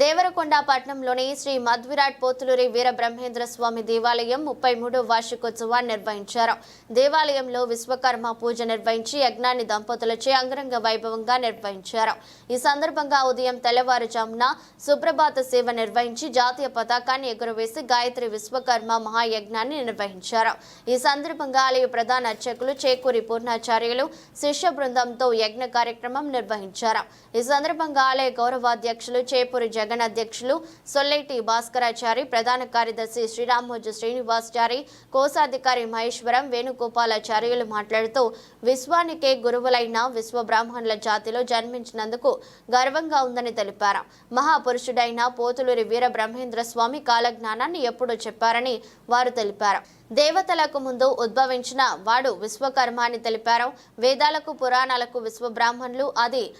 దేవరకొండ పట్టణంలోని శ్రీ మధ్విరాట్ పోతులూరి వీర బ్రహ్మేంద్ర స్వామి దేవాలయం ముప్పై మూడో వార్షికోత్సవాన్ని నిర్వహించారు. దేవాలయంలో విశ్వకర్మ పూజ నిర్వహించి యజ్ఞాన్ని దంపతులచే అంగరంగ వైభవంగా నిర్వహించారు. ఈ సందర్భంగా ఉదయం తెల్లవారుజామున సుప్రభాత సేవ నిర్వహించి జాతీయ పతాకాన్ని ఎగురవేసి గాయత్రి విశ్వకర్మ మహాయజ్ఞాన్ని నిర్వహించారు. ఈ సందర్భంగా ఆలయ ప్రధాన అర్చకులు చేకూరి పూర్ణాచార్యులు శిష్య బృందంతో యజ్ఞ కార్యక్రమం నిర్వహించారు. ఈ సందర్భంగా ఆలయ గౌరవాధ్యక్షులు చేపూరి జగన్ అధ్యక్షులు సొల్లైటి భాస్కరాచారి ప్రధాన కార్యదర్శి శ్రీరామోజు శ్రీనివాసచారి కోశాధికారి మహేశ్వరం వేణుగోపాలాచార్యులు మాట్లాడుతూ విశ్వానికే గురువులైన విశ్వ బ్రాహ్మణుల జాతిలో జన్మించినందుకు గర్వంగా ఉందని తెలిపారు. మహాపురుషుడైన పోతులూరి వీర బ్రహ్మేంద్ర స్వామి కాలజ్ఞానాన్ని ఎప్పుడూ చెప్పారని వారు తెలిపారు. దేవతలకు ముందు ఉద్భవించిన వాడు విశ్వకర్మ అని తెలిపారు. వేదాలకు పురాణాలకు విశ్వ బ్రాహ్మణులు అది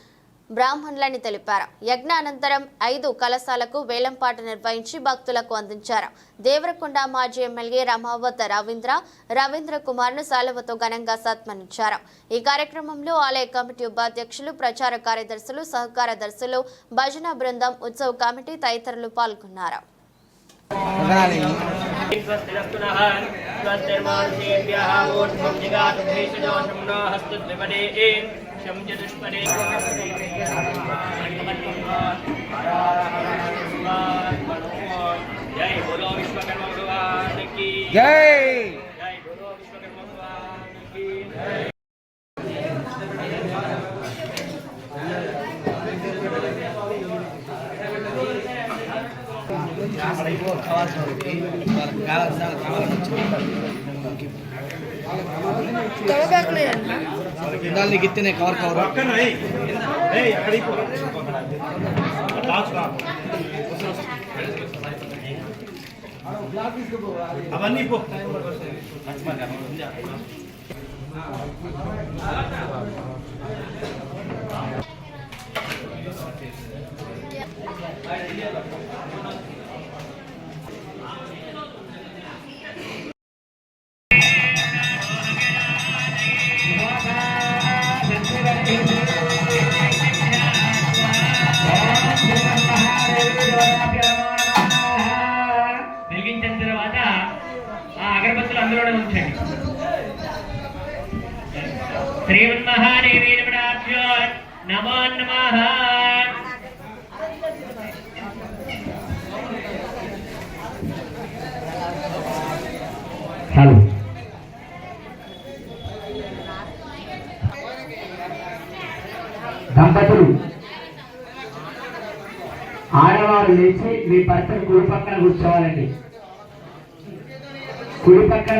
బ్రాహ్మణులని తెలిపారు యజ్ఞ అనంతరం ఐదు కలశాలకు వేలంపాట నిర్వహించి భక్తులకు అందించారు దేవరకొండ మాజీ ఎమ్మెల్యే రమావత్ రవీంద్ర రవీంద్ర కుమార్ను సాలవతో ఘనంగా సత్మనించారు ఈ కార్యక్రమంలో ఆలయ కమిటీ ఉపాధ్యక్షులు ప్రచార కార్యదర్శులు సహకార దర్శులు భజన బృందం ఉత్సవ కమిటీ తదితరులు పాల్గొన్నారు स्वस्तिरस्तुनः स्वस्तिर्मानुषेभ्यः ऊर्ध्वं जिगातु भीषजोषं न हस्तद्विपदे శం చతుష్పదే జై బోలో విశ్వకర్మ భగవాన్ की जय जय बोलो विश्वकर्मा भगवान की जय దాన్ని గిత్తనే కవర్ కవర్ అవన్నీ పో వెలిగించిన తర్వాత ఆ అగరబత్తులు అందులోనే ఉంచండి శ్రీమన్మహాదేవి నమడాభ్యో నమో నమః. హలో. దంపతులు ఆడవారు లేచి మీ భర్తను కుడి పక్కన కూర్చోవాలండి. కుడి పక్కన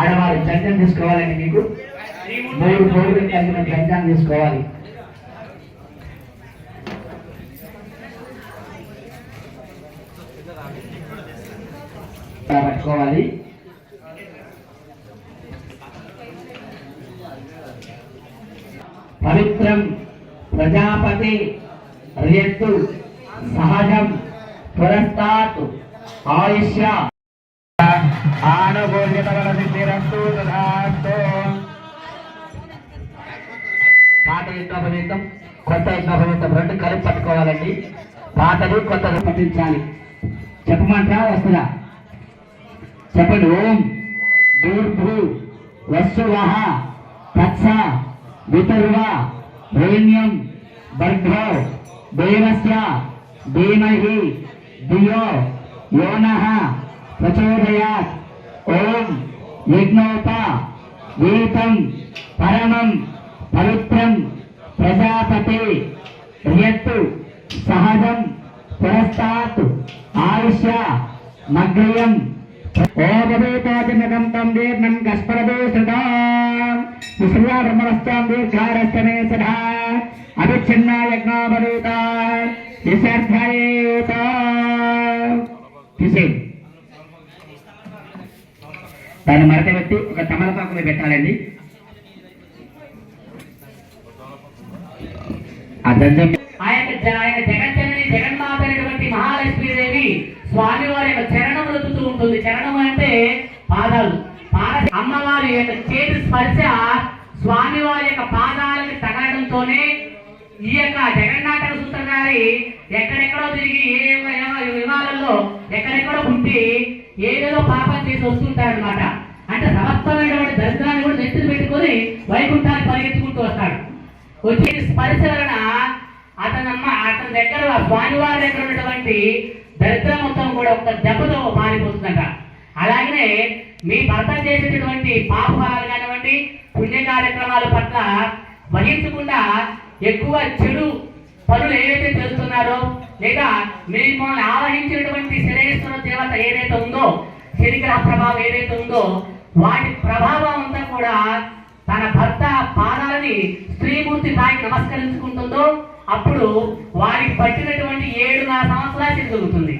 ఆడవారు జంజం తీసుకోవాలండి మీకు మూడు కోడుకు కలిగిన జంజాన్ని తీసుకోవాలి పట్టుకోవాలి పవిత్రం ప్రజాపతి రియత్తు సహజం. పురస్తాత్. ఆయుష్య. ఆనుకూల్యతవల తథాస్తు పాత యజ్ఞోపవీతం కొత్త యజ్ఞోపవీతం రెండు కలిపి పట్టుకోవాలండి. పాతది కొత్తది పఠించాలి చెప్పమంటా వస్తుందా చెప్పండి ఓం. దూర్భూ వస్సువహ తత్స వితుర్వ రేణ్యం భర్గో దేవస్య ధీమహి ధియో యోనః ప్రచోదయాత్. ఓం యజ్ఞోప వీతం పరమం పవిత్రం ప్రజాపతి రియత్తు సహజం పురస్తాత్ ఆయుష్య మగ్రియం ఓపవేతాదినకం తం దీర్ణం కస్పరదో సదా విశ్రువా బ్రహ్మణశ్చాం దీర్ఘారస్తమే సదా. తీసేయి. దాన్ని మడత పెట్టి ఒక తమలపాకు పెట్టాలండి. ఆ దంజం ఆయన ఆయన జగజ్జనని జగన్మాత అయినటువంటి మహాలక్ష్మీదేవి స్వామి వారి యొక్క చరణం రుతుతూ ఉంటుంది. చరణం అంటే పాదాలు. పాద అమ్మవారి యొక్క చేతి స్పర్శ స్వామివారి యొక్క పాదాలకు తగలడంతోనే ఈ యొక్క జగన్నాటక సూత్ర గారి ఎక్కడెక్కడో తిరిగి ఏ విమానంలో ఎక్కడెక్కడో పుట్టి ఏదేదో పాపం చేసి వస్తుంటాడు అనమాట అంటే సమస్తమైనటువంటి దరిద్రాన్ని కూడా నెత్తిన పెట్టుకొని వైకుంఠాన్ని పరిగెత్తుకుంటూ వస్తాడు. వచ్చి స్పర్శ వలన అతనమ్మ అతని దగ్గర స్వామివారి దగ్గర ఉన్నటువంటి దరిద్రం మొత్తం కూడా ఒక దెబ్బతో మారిపోతుందట అలాగనే మీ భర్త చేసినటువంటి పాప కానివ్వండి పుణ్య కార్యక్రమాల పట్ల వహించకుండా ఎక్కువ చెడు పనులు ఏదైతే చేస్తున్నారో లేదా మిమ్మల్ని ఆవహించినటువంటి శనేశ్వర దేవత ఏదైతే ఉందో శనిగ్రహ ప్రభావం ఏదైతే ఉందో వాటి ప్రభావం అంతా కూడా తన భర్త పాదాలని స్త్రీమూర్తి తాకి నమస్కరించుకుంటుందో అప్పుడు వారికి పట్టినటువంటి ఏడున్నర సంవత్సరాలు జరుగుతుంది